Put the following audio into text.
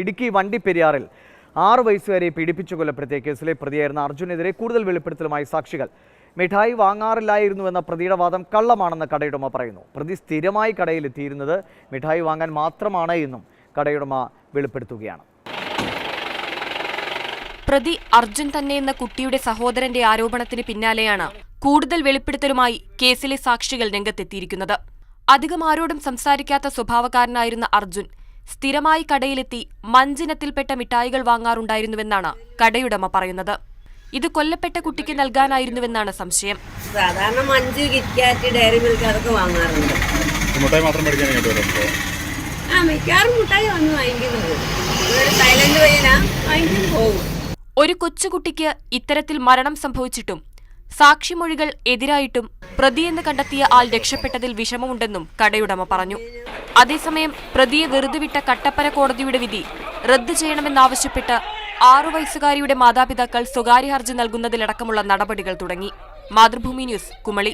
ഇടുക്കി വണ്ടിപ്പെരിയാറിൽ ആറു വയസ്സുകാരെ പീഡിപ്പിച്ചു കൊലപ്പെടുത്തിയ കേസിലെ പ്രതിയായിരുന്ന അർജുനെതിരെ കൂടുതൽ വെളിപ്പെടുത്തലുമായി സാക്ഷികൾ. മിഠായി വാങ്ങാറില്ലായിരുന്നുവെന്ന പ്രതിയുടെ വാദം കള്ളമാണെന്ന് കടയുടമ പറയുന്നു. പ്രതി സ്ഥിരമായി കടയിലെത്തിയിരുന്നത് മിഠായി വാങ്ങാൻ മാത്രമാണ് എന്നും കടയുടമ വെളിപ്പെടുത്തുകയാണ്. പ്രതി അർജുൻ തന്നെയെന്ന കുട്ടിയുടെ സഹോദരന്റെ ആരോപണത്തിന് പിന്നാലെയാണ് കൂടുതൽ വെളിപ്പെടുത്തലുമായി കേസിലെ സാക്ഷികൾ രംഗത്തെത്തിയിരിക്കുന്നത്. അധികം ആരോടും സംസാരിക്കാത്ത സ്വഭാവക്കാരനായിരുന്ന അർജുൻ സ്ഥിരമായി കടയിലെത്തി മഞ്ചിനത്തിൽപ്പെട്ട മിഠായികൾ വാങ്ങാറുണ്ടായിരുന്നുവെന്നാണ് കടയുടമ പറയുന്നത്. ഇത് കൊല്ലപ്പെട്ട കുട്ടിക്ക് നൽകാനായിരുന്നുവെന്നാണ് സംശയം. സാധാരണ മഞ്ച് കിറ്റ്കാറ്റ് ഡയറി മിൽക്ക് അതൊക്കെ വാങ്ങാറുണ്ട്. മുട്ടായി മാത്രം ആ മിക്കവാറും മുട്ടായി വന്ന് വാങ്ങിക്കുന്നത്. ഒരു സൈലന്റ് വഴിനാ വാങ്ങിക്കും പോകും. ഒരു കൊച്ചുകുട്ടിക്ക് ഇത്തരത്തിൽ മരണം സംഭവിച്ചിട്ടും സാക്ഷിമൊഴികൾ എതിരായിട്ടും പ്രതിയെന്ന് കണ്ടെത്തിയ ആൾ രക്ഷപ്പെട്ടതിൽ വിഷമമുണ്ടെന്നും കടയുടമ പറഞ്ഞു. അതേസമയം പ്രതിയെ വെറുതെ വിട്ട കട്ടപ്പന കോടതിയുടെ വിധി റദ്ദു ചെയ്യണമെന്നാവശ്യപ്പെട്ട് ആറു വയസ്സുകാരിയുടെ മാതാപിതാക്കൾ സ്വകാര്യ ഹർജി നൽകുന്നതിലടക്കമുള്ള നടപടികൾ തുടങ്ങി. മാതൃഭൂമി ന്യൂസ് കുമളി.